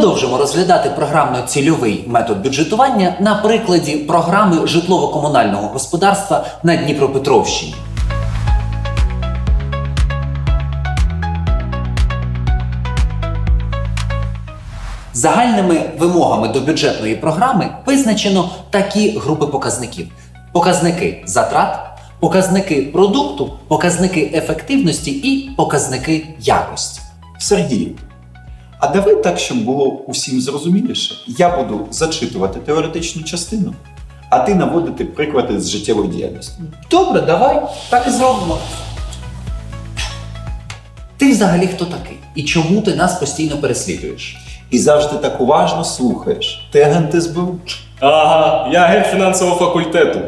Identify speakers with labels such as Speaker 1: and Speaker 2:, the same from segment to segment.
Speaker 1: Продовжимо розглядати програмно-цільовий метод бюджетування на прикладі програми житлово-комунального господарства на Дніпропетровщині. Загальними вимогами до бюджетної програми визначено такі групи показників: показники затрат, показники продукту, показники ефективності і показники якості.
Speaker 2: Сергій, а давай так, щоб було усім зрозуміліше. Я буду зачитувати теоретичну частину, а ти наводити приклади з життєвої діяльності.
Speaker 1: Добре, давай так і зробимо. Ти взагалі хто такий? І чому ти нас постійно переслідуєш?
Speaker 2: І завжди так уважно слухаєш. Ти агент СБУ?
Speaker 3: Ага, я агент фінансового факультету.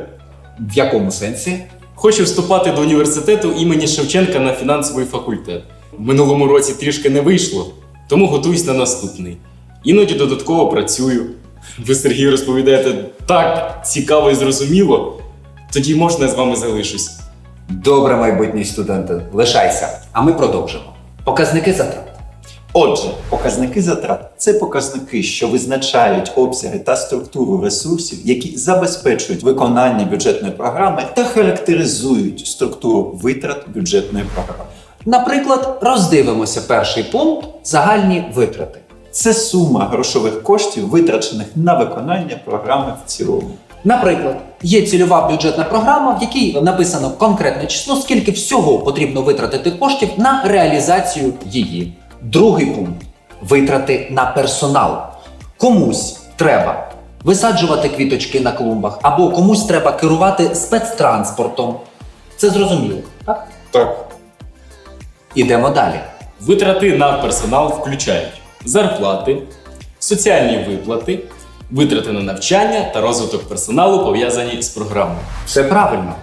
Speaker 1: В якому сенсі?
Speaker 3: Хочу вступати до університету імені Шевченка на фінансовий факультет. В минулому році трішки не вийшло, тому готуюсь на наступний. Іноді додатково працюю. Ви, Сергій, розповідаєте так цікаво і зрозуміло. Тоді можна я з вами залишусь.
Speaker 1: Добре, майбутній студенте, лишайся. А ми продовжимо. Показники затрат.
Speaker 2: Отже, показники затрат це показники, що визначають обсяги та структуру ресурсів, які забезпечують виконання бюджетної програми та характеризують структуру витрат бюджетної програми.
Speaker 1: Наприклад, роздивимося перший пункт загальні витрати.
Speaker 2: Це сума грошових коштів, витрачених на виконання програми в цілому.
Speaker 1: Наприклад, є цільова бюджетна програма, в якій написано конкретне число, скільки всього потрібно витратити коштів на реалізацію її. Другий пункт витрати на персонал. Комусь треба висаджувати квіточки на клумбах, або комусь треба керувати спецтранспортом. Це зрозуміло, так?
Speaker 3: Так.
Speaker 1: Ідемо далі.
Speaker 3: Витрати на персонал включають зарплати, соціальні виплати, витрати на навчання та розвиток персоналу пов'язані з програмою.
Speaker 1: Все правильно.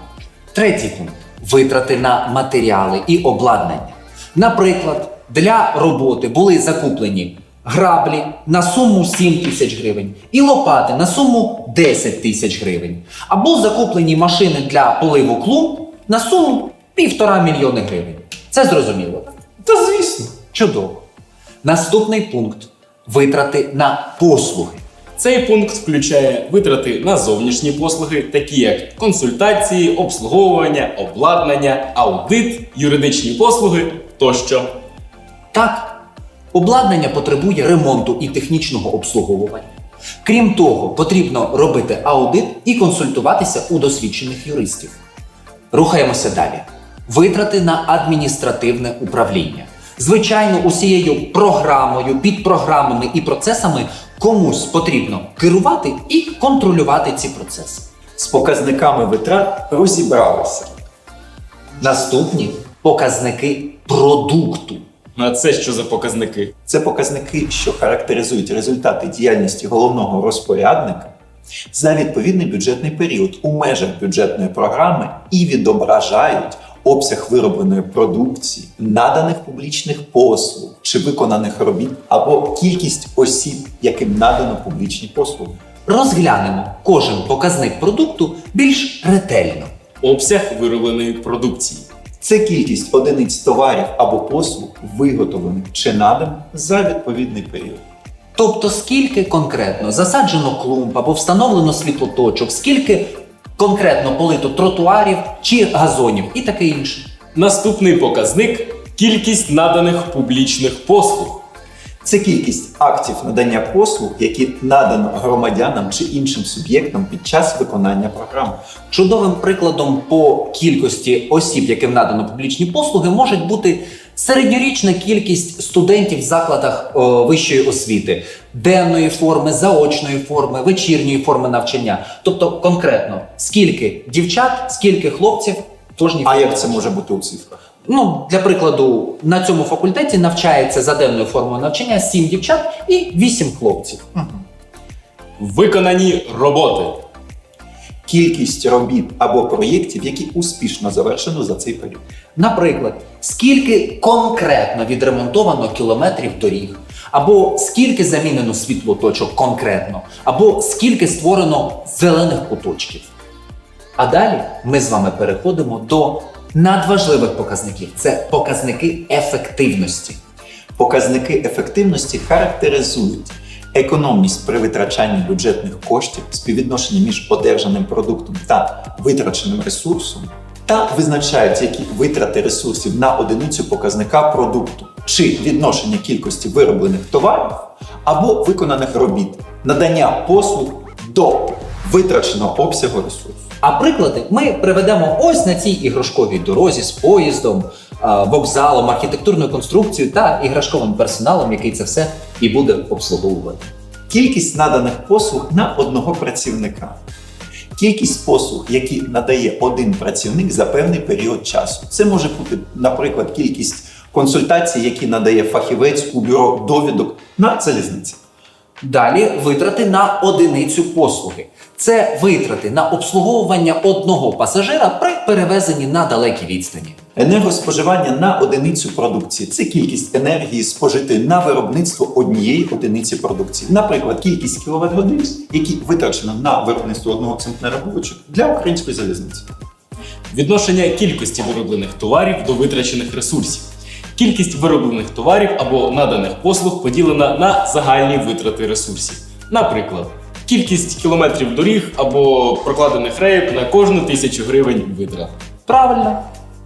Speaker 1: Третій пункт витрати на матеріали і обладнання. Наприклад, для роботи були закуплені граблі на суму 7 тисяч гривень і лопати на суму 10 тисяч гривень, або закуплені машини для поливу клумб на суму півтора мільйони гривень. Це зрозуміло.
Speaker 2: Та звісно.
Speaker 1: Чудово. Наступний пункт витрати на послуги.
Speaker 3: Цей пункт включає витрати на зовнішні послуги, такі як консультації, обслуговування, обладнання, аудит, юридичні послуги тощо.
Speaker 1: Так, обладнання потребує ремонту і технічного обслуговування. Крім того, потрібно робити аудит і консультуватися у досвідчених юристів. Рухаємося далі. Витрати на адміністративне управління. Звичайно, усією програмою, підпрограмами і процесами комусь потрібно керувати і контролювати ці процеси.
Speaker 2: З показниками витрат розібралися.
Speaker 1: Наступні показники продукту.
Speaker 3: А це що за показники?
Speaker 2: Це показники, що характеризують результати діяльності головного розпорядника за відповідний бюджетний період у межах бюджетної програми і відображають обсяг виробленої продукції, наданих публічних послуг чи виконаних робіт або кількість осіб, яким надано публічні послуги.
Speaker 1: Розглянемо кожен показник продукту більш ретельно.
Speaker 3: Обсяг виробленої продукції.
Speaker 2: Це кількість одиниць товарів або послуг, виготовлених чи наданих за відповідний період.
Speaker 1: Тобто, скільки конкретно засаджено клумб або встановлено світлоточок, скільки конкретно полито тротуарів чи газонів і таке інше.
Speaker 3: Наступний показник кількість наданих публічних послуг.
Speaker 2: Це кількість актів надання послуг, які надано громадянам чи іншим суб'єктам під час виконання програми.
Speaker 1: Чудовим прикладом по кількості осіб, яким надано публічні послуги, може бути середньорічна кількість студентів в закладах о, вищої освіти, денної форми, заочної форми, вечірньої форми навчання. Тобто конкретно скільки дівчат, скільки хлопців кожній
Speaker 2: А як це може бути у цифрах?
Speaker 1: Ну, для прикладу, на цьому факультеті навчається за денною формою навчання 7 дівчат і 8 хлопців.
Speaker 3: Виконані роботи.
Speaker 2: Кількість робіт або проєктів, які успішно завершено за цей період.
Speaker 1: Наприклад, скільки конкретно відремонтовано кілометрів доріг, або скільки замінено світлоточок конкретно, або скільки створено зелених куточків. А далі ми з вами переходимо до надважливих показників це показники ефективності.
Speaker 2: Показники ефективності характеризують економність при витрачанні бюджетних коштів, співвідношення між одержаним продуктом та витраченим ресурсом, та визначають, які витрати ресурсів на одиницю показника продукту чи відношення кількості вироблених товарів або виконаних робіт, надання послуг до витраченого обсягу ресурсу.
Speaker 1: А приклади ми приведемо ось на цій іграшковій дорозі з поїздом, вокзалом, архітектурною конструкцією та іграшковим персоналом, який це все і буде обслуговувати.
Speaker 2: Кількість наданих послуг на одного працівника. Кількість послуг, які надає один працівник за певний період часу. Це може бути, наприклад, кількість консультацій, які надає фахівець у бюро довідок на залізниці.
Speaker 1: Далі витрати на одиницю послуги. Це витрати на обслуговування одного пасажира при перевезенні на далекі відстані.
Speaker 2: Енергоспоживання на одиницю продукції це кількість енергії спожитої на виробництво однієї одиниці продукції. Наприклад, кількість кіловат годин, які витрачено на виробництво одного центнера булочок для української залізниці.
Speaker 3: Відношення кількості вироблених товарів до витрачених ресурсів. Кількість вироблених товарів або наданих послуг поділена на загальні витрати ресурсів. Наприклад, кількість кілометрів доріг або прокладених рейок на кожну тисячу гривень витрат.
Speaker 1: Правильно.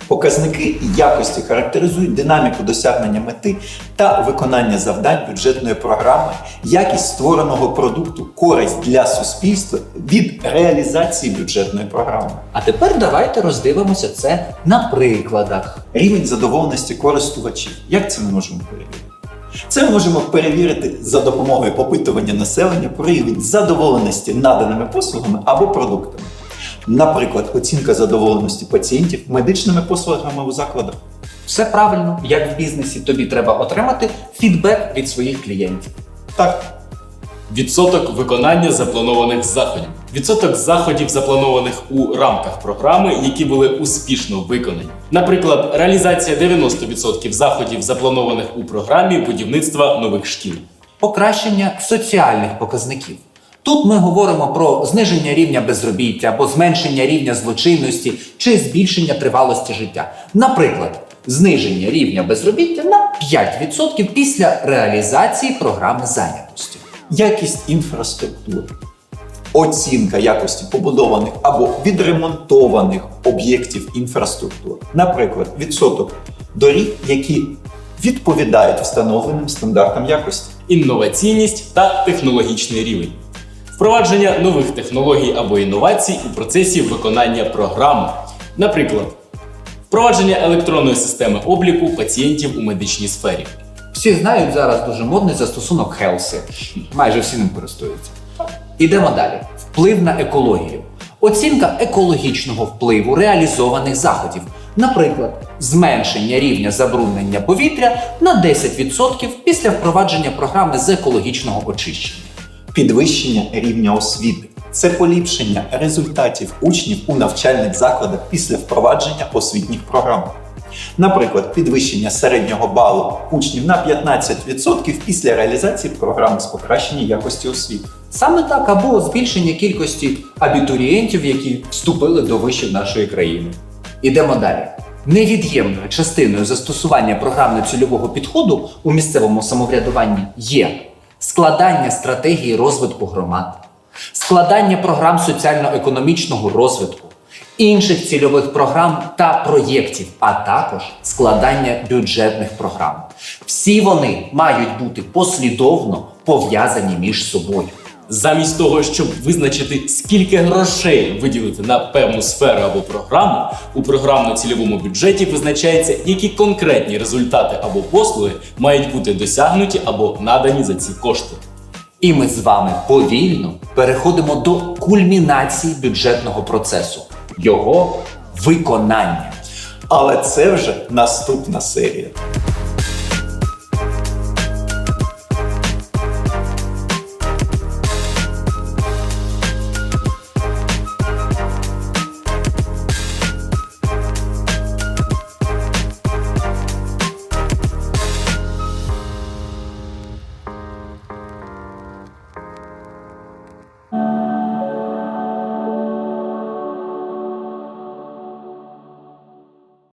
Speaker 2: Показники якості характеризують динаміку досягнення мети та виконання завдань бюджетної програми, якість створеного продукту, користь для суспільства від реалізації бюджетної програми.
Speaker 1: А тепер давайте роздивимося це на прикладах.
Speaker 2: Рівень задоволеності користувачів. Як це ми можемо перевірити? Це ми можемо перевірити за допомогою опитування населення про рівень задоволеності наданими послугами або продуктами. Наприклад, оцінка задоволеності пацієнтів медичними послугами у закладах.
Speaker 1: Все правильно, як в бізнесі, тобі треба отримати фідбек від своїх клієнтів.
Speaker 2: Так,
Speaker 3: Відсоток виконання запланованих заходів. Відсоток заходів, запланованих у рамках програми, які були успішно виконані. Наприклад, реалізація 90% заходів, запланованих у програмі будівництва нових шкіл.
Speaker 1: Покращення соціальних показників. Тут ми говоримо про зниження рівня безробіття або зменшення рівня злочинності чи збільшення тривалості життя. Наприклад, зниження рівня безробіття на 5% після реалізації програми зайнятості.
Speaker 2: якість інфраструктури, оцінка якості побудованих або відремонтованих об'єктів інфраструктури. Наприклад, відсоток доріг, які відповідають встановленим стандартам якості.
Speaker 3: інноваційність та технологічний рівень, впровадження нових технологій або інновацій у процесі виконання програми. Наприклад, впровадження електронної системи обліку пацієнтів у медичній сфері.
Speaker 1: Всі знають зараз дуже модний застосунок Хелсі. Майже всі ним користуються. Ідемо далі. Вплив на екологію. Оцінка екологічного впливу реалізованих заходів. Наприклад, зменшення рівня забруднення повітря на 10% після впровадження програми з екологічного очищення.
Speaker 2: Підвищення рівня освіти це поліпшення результатів учнів у навчальних закладах після впровадження освітніх програм. Наприклад, підвищення середнього балу учнів на 15% після реалізації програми з покращення якості освіти.
Speaker 1: Саме так або збільшення кількості абітурієнтів, які вступили до вишів нашої країни. Ідемо далі. Невід'ємною частиною застосування програмно-цільового підходу у місцевому самоврядуванні є складання стратегії розвитку громад, складання програм соціально-економічного розвитку, інших цільових програм та проєктів, а також складання бюджетних програм. Всі вони мають бути послідовно пов'язані між собою.
Speaker 3: Замість того, щоб визначити, скільки грошей виділити на певну сферу або програму, у програмно-цільовому бюджеті визначається, які конкретні результати або послуги мають бути досягнуті або надані за ці кошти.
Speaker 1: І ми з вами повільно переходимо до кульмінації бюджетного процесу його виконання.
Speaker 2: Але це вже наступна серія.